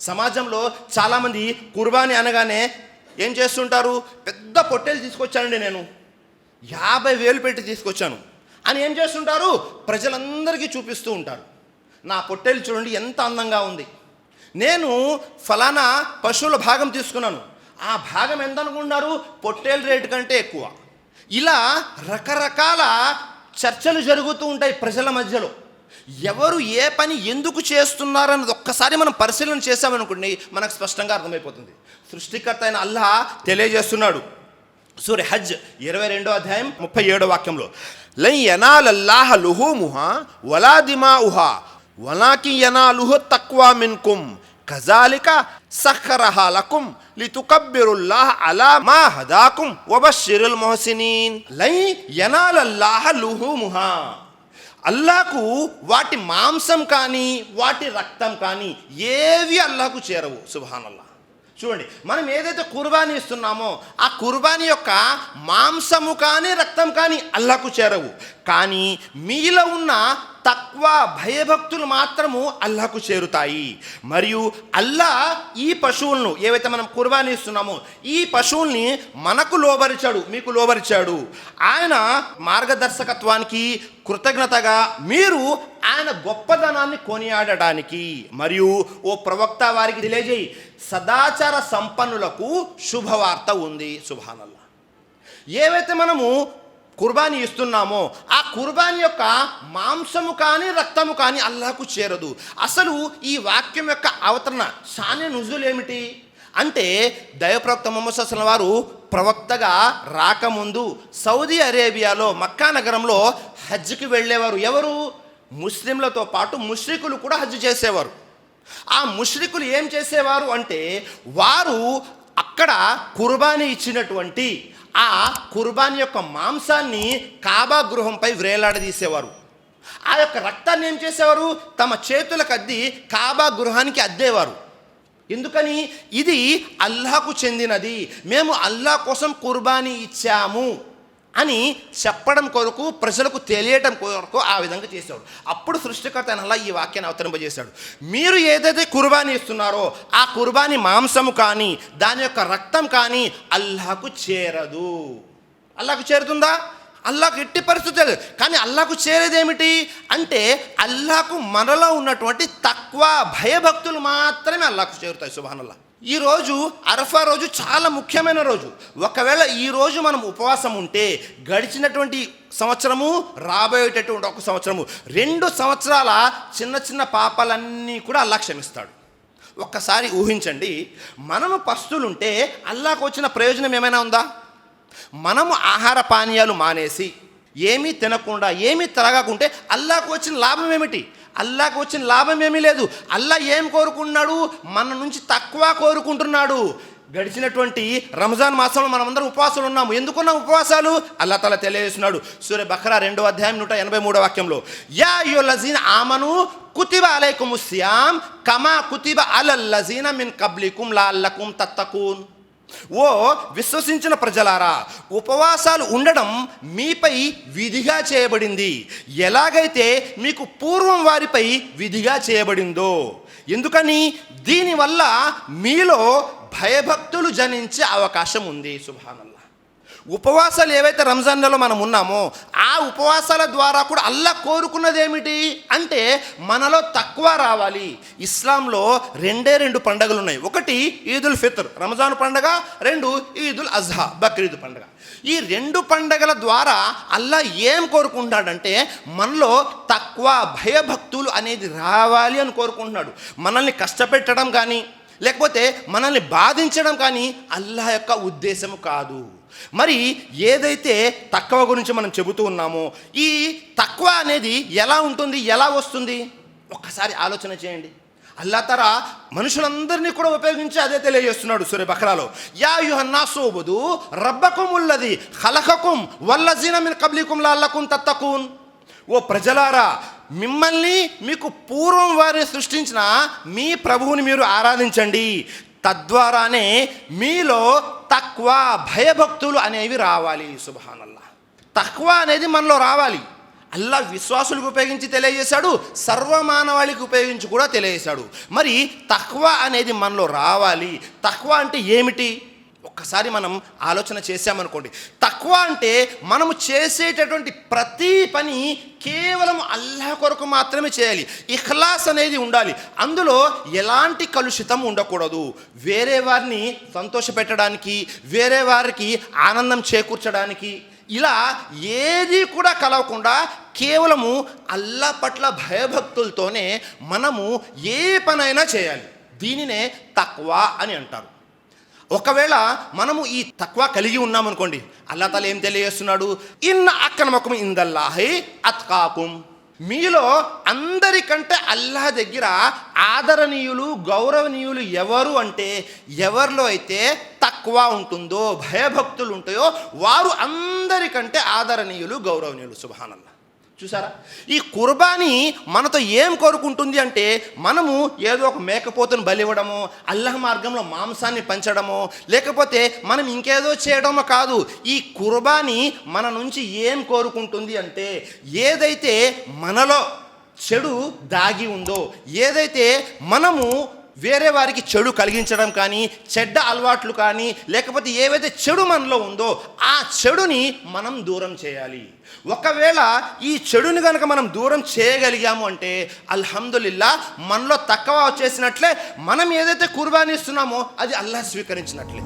సమాజంలో చాలామంది కుర్బానీ అనగానే ఏం చేస్తుంటారు? పెద్ద పొట్టేలు తీసుకొచ్చానండి నేను. యాభై వేలు పెట్టి తీసుకొచ్చాను. అని ఏం చేస్తుంటారు? ప్రజలందరికీ చూపిస్తూ ఉంటారు. నా పొట్టేలు చూడండి ఎంత అందంగా ఉంది. నేను ఫలానా పశువుల భాగం తీసుకున్నాను. ఆ భాగం ఎంత అనుకుంటున్నారు పొట్టేలు రేటు కంటే ఎక్కువ. ఇలా రకరకాల చర్చలు జరుగుతూ ఉంటాయి ప్రజల మధ్యలో. ఎవరు ఏ పని ఎందుకు చేస్తున్నారన్నది ఒక్కసారి మనం పరిశీలన చేసామనుకోండి మనకు స్పష్టంగా అర్థమైపోతుంది. సృష్టికర్త అయిన అల్లా తెలియజేస్తున్నాడు. సూర్య హజ్ ఇరవై రెండో అధ్యాయం ముప్పై ఏడో వాక్యంలో లై యనాలల్లాహ లుహూముహా వలా దిమాఉహా వలాకి యనాలుహు తక్వా మిన్కుం కజాలిక సఖరహా లకుం లితుకబ్బిరుల్లాహ అలా మా హదాకుం వబశ్శిరుల్ మొహసినీన్. లై యనాలల్లాహ లుహుముహా. అల్లాకు వాటి మాంసం కానీ వాటి రక్తం కానీ ఏవి అల్లాకు చేరవు సుభానల్లా. చూడండి మనం ఏదైతే కుర్బానీ ఇస్తున్నామో ఆ కుర్బానీ యొక్క మాంసము కానీ రక్తం కానీ అల్లాకు చేరవు. కానీ మీలో ఉన్న తక్కువ భయభక్తులు మాత్రము అల్లాకు చేరుతాయి. మరియు అల్లా ఈ పశువులను ఏవైతే మనం కుర్బానీ ఇస్తున్నామో ఈ పశువుల్ని మనకు లోబరిచాడు మీకు లోబరిచాడు. ఆయన మార్గదర్శకత్వానికి కృతజ్ఞతగా మీరు ఆయన గొప్పదనాన్ని కొనియాడటానికి మరియు ఓ ప్రవక్త వారికి తెలియజేయి సదాచార సంపన్నులకు శుభవార్త ఉంది. శుభానల్లా ఏవైతే మనము కుర్బానీ ఇస్తున్నామో ఆ కుర్బానీ యొక్క మాంసము కానీ రక్తము కానీ అల్లాహకు చేరదు. అసలు ఈ వాక్యం యొక్క అవతరణ సాన్య నుజులు ఏమిటి అంటే దైవప్రవక్త మొహమ్మద్ అసలు వారు ప్రవక్తగా రాకముందు సౌదీ అరేబియాలో మక్కా నగరంలో హజ్కి వెళ్ళేవారు ఎవరు? ముస్లింలతో పాటు ముష్రికులు కూడా హజ్ చేసేవారు. ఆ ముష్రికులు ఏం చేసేవారు అంటే వారు అక్కడ కుర్బానీ ఇచ్చినటువంటి ఆ కుర్బానీ యొక్క మాంసాన్ని కాబా గృహంపై వ్రేలాడదీసేవారు. ఆ యొక్క రక్తాన్ని ఏం చేసేవారు? తమ చేతులకు అద్ది కాబా గృహానికి అద్దేవారు. ఎందుకని? ఇది అల్లాకు చెందినది. మేము అల్లా కోసం కుర్బానీ ఇచ్చాము. అని చెప్పడం కొరకు ప్రజలకు తెలియటం కొరకు ఆ విధంగా చేశాడు అప్పుడు సృష్టికర్త అలా ఈ వాక్యాన్ని అవతరింపజేశాడు. మీరు ఏదైతే కుర్బానీ ఇస్తున్నారో ఆ కుర్బానీ మాంసము కానీ దాని యొక్క రక్తం కానీ అల్లాకు చేరదు. అల్లాకు చేరుతుందా? అల్లాకు ఎట్టి పరిస్థితి లేదు. కానీ అల్లాకు చేరేది ఏమిటి అంటే అల్లాకు మనలో ఉన్నటువంటి తక్కువ భయభక్తులు మాత్రమే అల్లాకు చేరుతాయి సుభానల్లా ఈ రోజు అరఫా రోజు చాలా ముఖ్యమైన రోజు. ఒకవేళ ఈరోజు మనం ఉపవాసం ఉంటే గడిచినటువంటి సంవత్సరము రాబోయేటటువంటి ఒక సంవత్సరము రెండు సంవత్సరాల చిన్న చిన్న పాపాలన్నీ కూడా అల్లా క్షమిస్తాడు. ఒక్కసారి ఊహించండి మనము పస్తులుంటే అల్లాకు వచ్చిన ప్రయోజనం ఏమైనా ఉందా? మనము ఆహార పానీయాలు మానేసి ఏమీ తినకుండా ఏమీ త్రాగకుంటే అల్లాకు వచ్చిన లాభం ఏమిటి? అల్లాకు వచ్చిన లాభం ఏమీ లేదు. అల్లా ఏం కోరుకున్నాడు మన నుంచి తక్కువ కోరుకుంటున్నాడు. గడిచినటువంటి రంజాన్ మాసంలో మనమందరం ఉపవాసాలు ఉన్నాము. ఎందుకున్నాం ఉపవాసాలు? అల్లా తల తెలియజేస్తున్నాడు. సూర్య బక్రా రెండో అధ్యాయం నూట ఎనభై మూడో వాక్యంలో యా యో లజీన్ ఆమను కుతిబ అలైకుం శ్యామ్ కమా కుతిబ అలల్ లజీన మిన్ కబ్లికుం లాల్లకుం తత్తకూన్. ఓ విశ్వసించిన ప్రజలారా ఉపవాసాలు ఉండడం మీపై విధిగా చేయబడింది. ఎలాగైతే మీకు పూర్వం వారిపై విధిగా చేయబడిందో ఎందుకని దీనివల్ల మీలో భయభక్తులు జనించే అవకాశం ఉంది. సుభానల్లా. ఉపవాసాలు ఏవైతే రంజాన్ నెలలో మనం ఉన్నామో ఆ ఉపవాసాల ద్వారా కూడా అల్లా కోరుకున్నది ఏమిటి అంటే మనలో తక్కువ రావాలి. ఇస్లాంలో రెండే రెండు పండుగలు ఉన్నాయి. ఒకటి ఈదుల్ ఫిత్ర్ రంజాన్ పండగ. రెండు ఈదుల్ అజ్హా బక్రీద్ పండగ. ఈ రెండు పండగల ద్వారా అల్లా ఏం కోరుకుంటాడంటే మనలో తక్కువ భయభక్తులు అనేది రావాలి అని కోరుకుంటున్నాడు. మనల్ని కష్టపెట్టడం కానీ లేకపోతే మనల్ని బాధించడం కానీ అల్లా యొక్క ఉద్దేశం కాదు. మరి ఏదైతే తక్కువ గురించి మనం చెబుతూ ఉన్నామో ఈ తక్కువ అనేది ఎలా ఉంటుంది ఎలా వస్తుంది? ఒక్కసారి ఆలోచన చేయండి. అల్లా తర మనుషులందరినీ కూడా ఉపయోగించి అదే తెలియజేస్తున్నాడు సూర్య బక్రాలో. యా యుహన్నా సోబుదు రబ్బకుం ఉన్నది హలకకుం వల్లజీన మిన్ కబ్లికుం లాల్లకుం తత్తకున్. ఓ ప్రజలారా మిమ్మల్ని మీకు పూర్వం వారిని సృష్టించిన మీ ప్రభువుని మీరు ఆరాధించండి. తద్వారానే మీలో తక్కువ భయభక్తులు అనేవి రావాలి సుభానల్లా. తక్కువ అనేది మనలో రావాలి. అల్లా విశ్వాసులకు ఉపయోగించి తెలియజేశాడు సర్వమానవాళికి ఉపయోగించి కూడా తెలియజేశాడు. మరి తక్కువ అనేది మనలో రావాలి. తక్కువ అంటే ఏమిటి? ఒక్కసారి మనం ఆలోచన చేశామనుకోండి తక్కువ అంటే మనము చేసేటటువంటి ప్రతి పని కేవలం అల్లాహ్ కొరకు మాత్రమే చేయాలి. ఇఖ్లాస్ అనేది ఉండాలి. అందులో ఎలాంటి కలుషితం ఉండకూడదు. వేరే వారిని సంతోషపెట్టడానికి వేరే వారికి ఆనందం చేకూర్చడానికి ఇలా ఏది కూడా కలవకుండా కేవలము అల్లా పట్ల భయభక్తులతోనే మనము ఏ పనైనా చేయాలి. దీనినే తక్వా అని అంటారు. ఒకవేళ మనము ఈ తక్కువ కలిగి ఉన్నామనుకోండి అల్లా తల ఏం తెలియజేస్తున్నాడు? ఇన్న అక్రమకం ఇందల్లాహి అత్కాకుం. మీలో అందరికంటే అల్లాహ్ దగ్గర ఆదరణీయులు గౌరవనీయులు ఎవరు అంటే ఎవరిలో అయితే తక్కువ ఉంటుందో భయభక్తులు ఉంటాయో వారు అందరికంటే ఆదరణీయులు గౌరవనీయులు సుభానల్లా. చూసారా? ఈ కుర్బానీ మనతో ఏం కోరుకుంటుంది అంటే మనము ఏదో ఒక మేకపోతును బలివ్వడము అల్లహ మార్గంలో మాంసాన్ని పంచడము లేకపోతే మనం ఇంకేదో చేయడమో కాదు. ఈ కుర్బానీ మన నుంచి ఏం కోరుకుంటుంది అంటే ఏదైతే మనలో చెడు దాగి ఉందో ఏదైతే మనము వేరే వారికి చెడు కలిగించడం కానీ చెడ్డ అలవాట్లు కానీ లేకపోతే ఏవైతే చెడు మనలో ఉందో ఆ చెడుని మనం దూరం చేయాలి. ఒకవేళ ఈ చెడుని కనుక మనం దూరం చేయగలిగాము అంటే అల్హమ్దుల్లా మనలో తక్కువ వచ్చేసినట్లే మనం ఏదైతే కుర్బానీ ఇస్తున్నామో అది అల్లాహ్ స్వీకరించినట్లే.